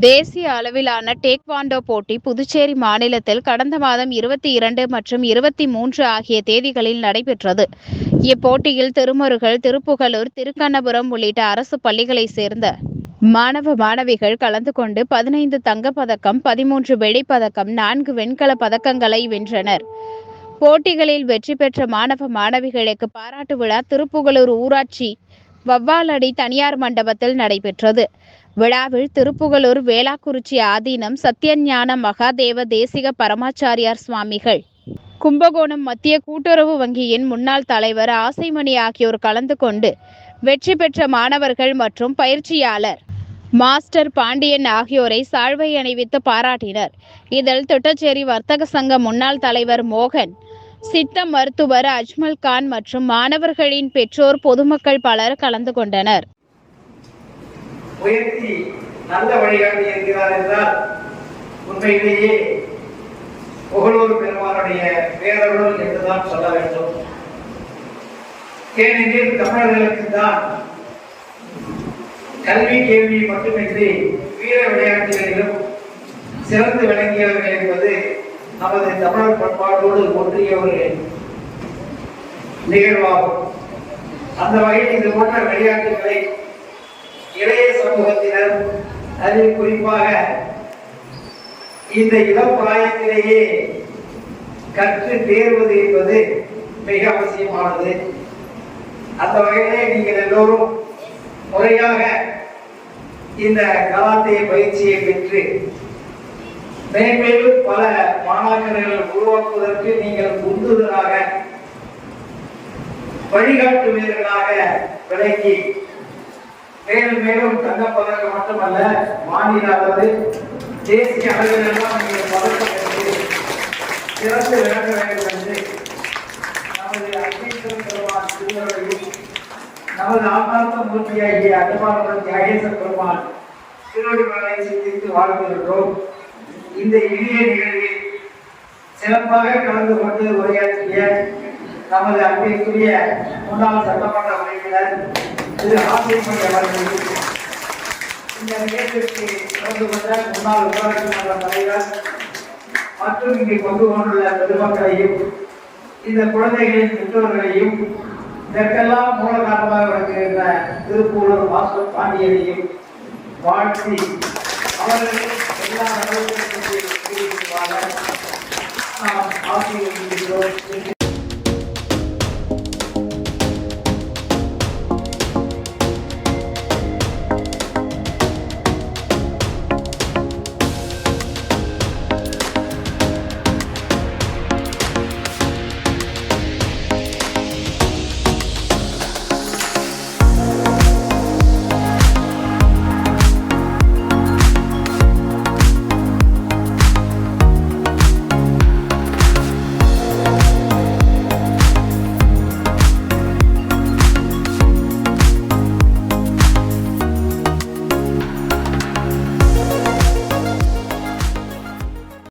தேசிய அளவிலான டேக்வாண்டோ போட்டி புதுச்சேரி மாநிலத்தில் கடந்த மாதம் இருபத்தி இரண்டு மற்றும் இருபத்தி மூன்று ஆகிய தேதிகளில் நடைபெற்றது. இப்போட்டியில் திருமருகல் திருப்புகலூர் திருக்கண்ணபுரம் உள்ளிட்ட அரசு பள்ளிகளைச் சேர்ந்த மாணவ மாணவிகள் கலந்து கொண்டு பதினைந்து தங்கப்பதக்கம் பதிமூன்று வெள்ளிப்பதக்கம் நான்கு வெண்கலப் பதக்கங்களை வென்றனர். போட்டிகளில் வெற்றி பெற்ற மாணவ மாணவிகளுக்கு பாராட்டு விழா திருப்புகலூர் ஊராட்சி வவ்வாலடி தனியார் மண்டபத்தில் நடைபெற்றது. விழாவில் திருப்புகலூர் வேளாக்குறிச்சி ஆதீனம் சத்யஞான மகாதேவ தேசிக பரமாச்சாரியார் சுவாமிகள். கும்பகோணம் மத்திய கூட்டுறவு வங்கியின் முன்னாள் தலைவர் ஆசைமணி ஆகியோர் கலந்து கொண்டு வெற்றி பெற்ற மாணவர்கள் மற்றும் பயிற்சியாளர் மாஸ்டர் பாண்டியன் ஆகியோரை சால்வை அணிவித்து பாராட்டினர். இதில் திட்டச்சேரி வர்த்தக சங்க முன்னாள் தலைவர் மோகன் சித்த மருத்துவர் அஜ்மல் கான் மற்றும் மாணவர்களின் பெற்றோர் பொதுமக்கள் பலர் கலந்து கொண்டனர். உயர்த்தி நல்ல வழிகாட்டி இருக்கிறார் என்றால் உண்மையிலேயே புகழூர் பெருமானுடைய பேரருள் என்றுதான் சொல்ல வேண்டும். ஏனெனில் தமிழர்களுக்கு தான் கல்வி கேள்வி மட்டுமின்றி வீர விளையாட்டுகளிலும் சிறந்து விளங்கியவர்கள் என்பது நமது தமிழர் பண்பாட்டோடு ஒன்றிய ஒரு நிகழ்வாகும். அந்த வகையில் இது போன்ற விளையாட்டுகளை இளைய சமூகத்தினர் அதில் குறிப்பாக இந்த இளம் பிராயத்திலேயே கற்று தேர்வது என்பது மிக அவசியமானது. அந்த வகையிலே நீங்கள் எல்லோரும் முறையாக இந்த கராத்தே பயிற்சியை பெற்று மேன்மேலும் பல மாணாக்கர்களை உருவாக்குவதற்கு நீங்கள் உந்துதலாக வழிகாட்டுவீர்களாக விளங்கி மேலும் மேலும் தங்கப்பதக்கம் மட்டுமல்ல மாநில அளவு தேசிய அளவிலெல்லாம் நீங்கள் பதக்கம் பெற்று சிறந்து விளங்க வேண்டும் என்று நமது அக்னீஸ்வரன் பெருமான் திருவள்ளுவரையும் நமது ஆத்மார்த்த மூர்த்தியாகிய அனுமானபுரம் தியாகேசர் பெருமான் திருவள்ளுவரை சிந்தித்து வாழ்ந்திருக்கிறோம். இந்த இனிய நிகழ்வில் சிறப்பாக கலந்து கொண்டு உரையாற்றிய நமது அன்பிற்குரிய முன்னாள் சட்டமன்ற உறுப்பினர் இது ஆசிரியமணி அவர்கள் இந்த நிகழ்ச்சிக்கு கலந்து கொண்ட முன்னாள் ஊராட்சி மன்ற தலைவர் மற்றும் இங்கு கொண்டு கொண்டுள்ள பொதுமக்களையும் இந்த குழந்தைகளின் பெற்றோர்களையும் இதற்கெல்லாம் மூல காரணமாக விளங்குகின்ற திருப்பூர் வாசல் பாண்டியனையும் வாழ்த்தி அவர்கள் எல்லா